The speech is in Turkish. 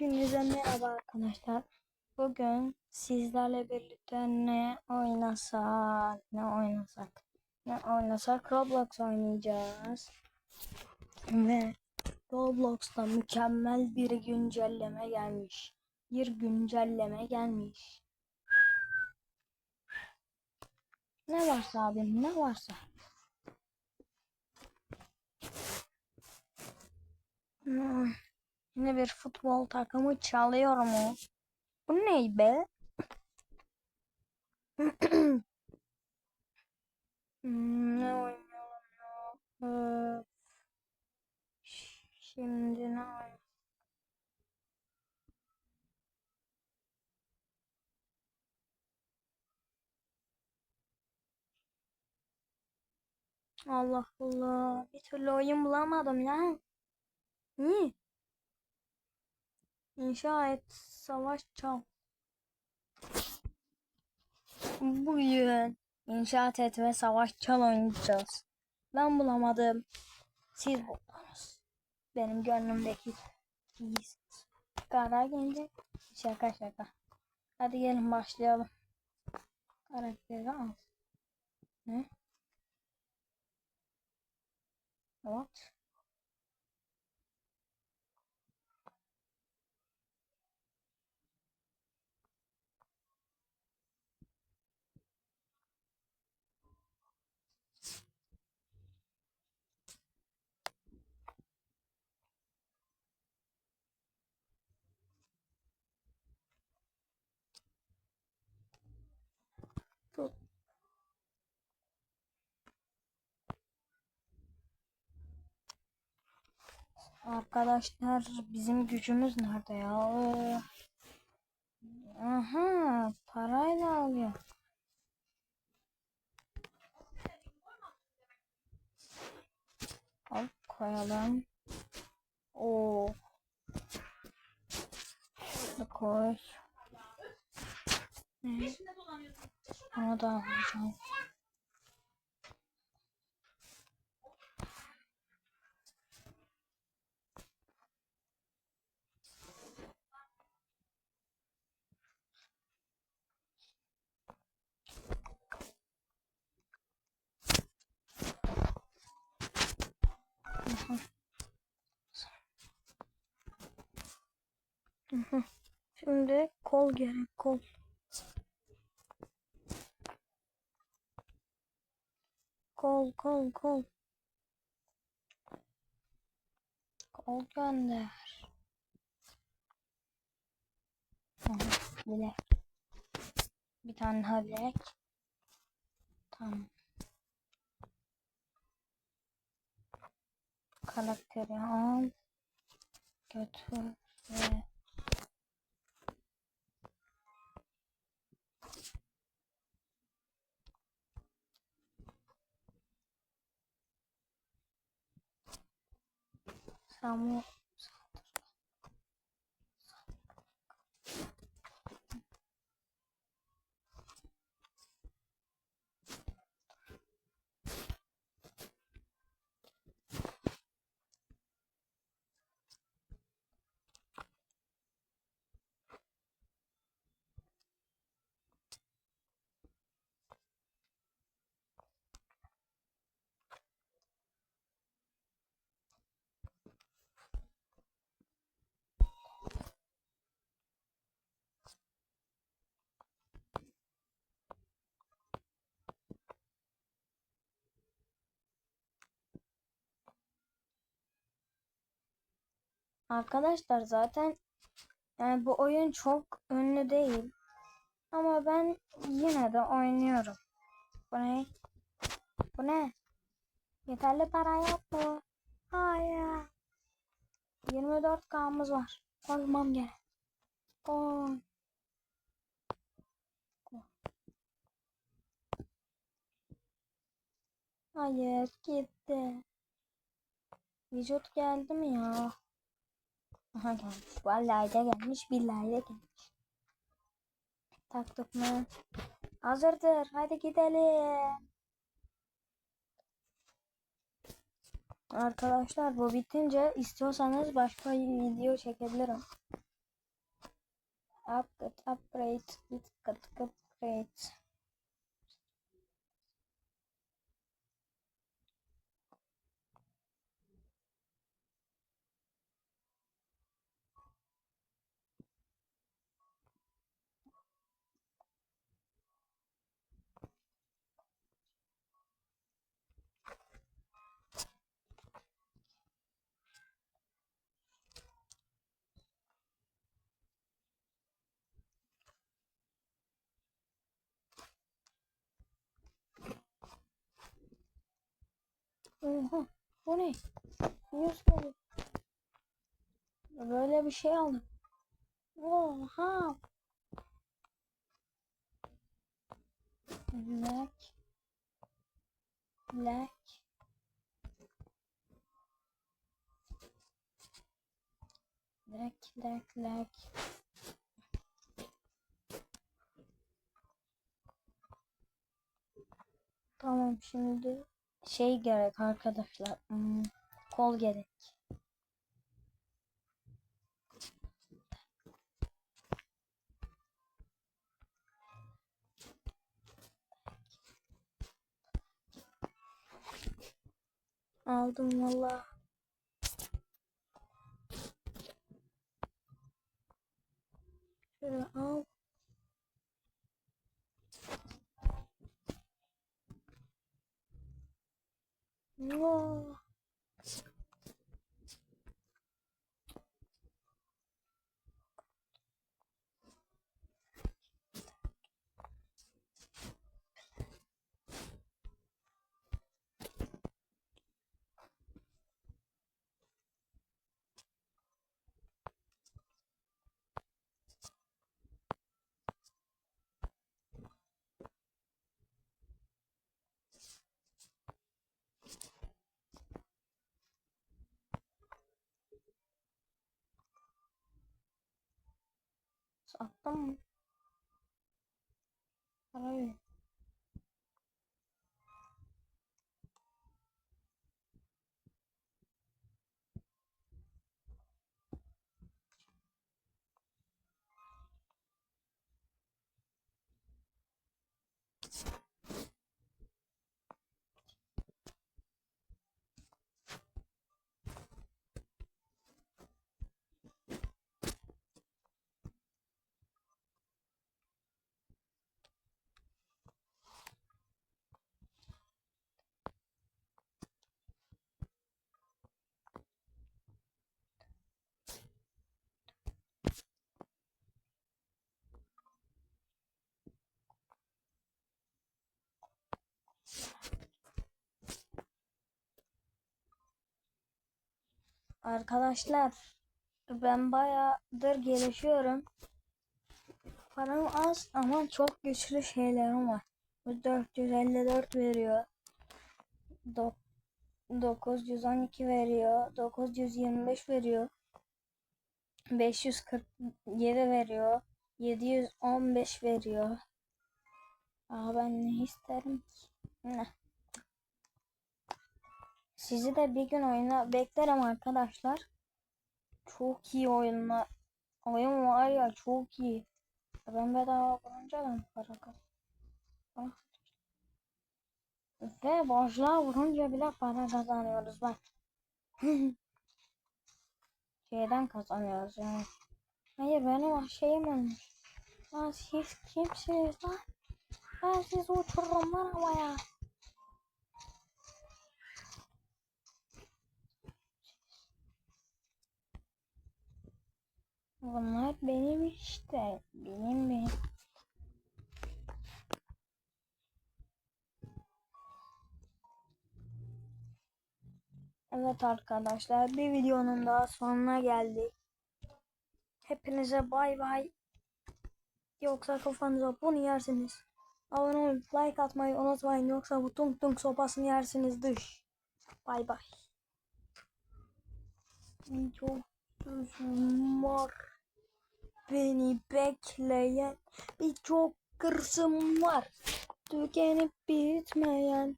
Hepinize merhaba arkadaşlar. Bugün sizlerle birlikte ne oynasak, ne oynasak, ne oynasak Roblox oynayacağız. Ve Roblox'ta mükemmel bir güncelleme gelmiş. Bir güncelleme gelmiş. Ne varsa abi, ne varsa. Hmm. Yine bir futbol takımı çalıyor mu? Bu ne be? Hmm, ne oynayalım ya? Şimdi ne oynayalım? Allah Allah. Bir türlü oyun bulamadım ya. Niye? İnşa et, savaş çal. Bugün inşaat et ve savaş çal oynayacağız. Ben bulamadım. Siz buldunuz. Benim gönlümdeki iyisiniz. Karar gelince şaka şaka. Hadi gelin başlayalım. Karakteri al. Ne? What? Arkadaşlar bizim gücümüz nerede ya? Aha parayla alıyor. Al koyalım. Oo. Şunu koy. Ne? Onu da alacağım. Şimdi kol gerek kol. Kol kol kol. Kol gönder. Aha. Bir tane daha bilek. Tamam. Karakteri al. Götür ve Samu Arkadaşlar zaten yani bu oyun çok ünlü değil. Ama ben yine de oynuyorum. Bu ne? Bu ne? Yeterli para yok mu? Hayır. 24 kamız var. Koymam gerek. Koy. Hayır gitti. Vücut geldi mi ya? Aha gelmiş. Vallahi de gelmiş. Billahi de gelmiş. Taktık mı? Hazırdır. Hadi gidelim. Arkadaşlar bu bitince istiyorsanız başka bir video çekebilirim. Upgrade, upgrade, upgrade. Oha, bu ne? Yüz. Böyle bir şey aldım. Oha. Black. Black. Black, black, black. Tamam şimdi şey gerek arkadaşlar. Hmm, kol gerek. Aldım valla. Şöyle al. attım mı? Para ver. you Arkadaşlar ben bayağıdır gelişiyorum. Param az ama çok güçlü şeylerim var. Bu 454 veriyor. Dok 912 veriyor. 925 veriyor. 547 veriyor. 715 veriyor. Aa ben ne isterim ki? Ne? Sizi de bir gün oyuna beklerim arkadaşlar. Çok iyi oyunlar. Oyun var ya çok iyi. Ben bedava bulunca mı para kazanıyorum? Ve boşluğa vurunca bile para kazanıyoruz bak. Şeyden kazanıyoruz yani. Hayır benim şeyim ölmüş. Lan siz kimsiniz lan? Ben sizi uçururum lan havaya. Bunlar benim işte. Benim benim. Evet arkadaşlar bir videonun daha sonuna geldik. Hepinize bay bay. Yoksa kafanıza bunu yersiniz. Abone olup like atmayı unutmayın. Yoksa bu tung tung sopasını yersiniz dış. Bay bay. Çok gözüm var. Beni bekleyen birçok kırsım var. Tükenip bitmeyen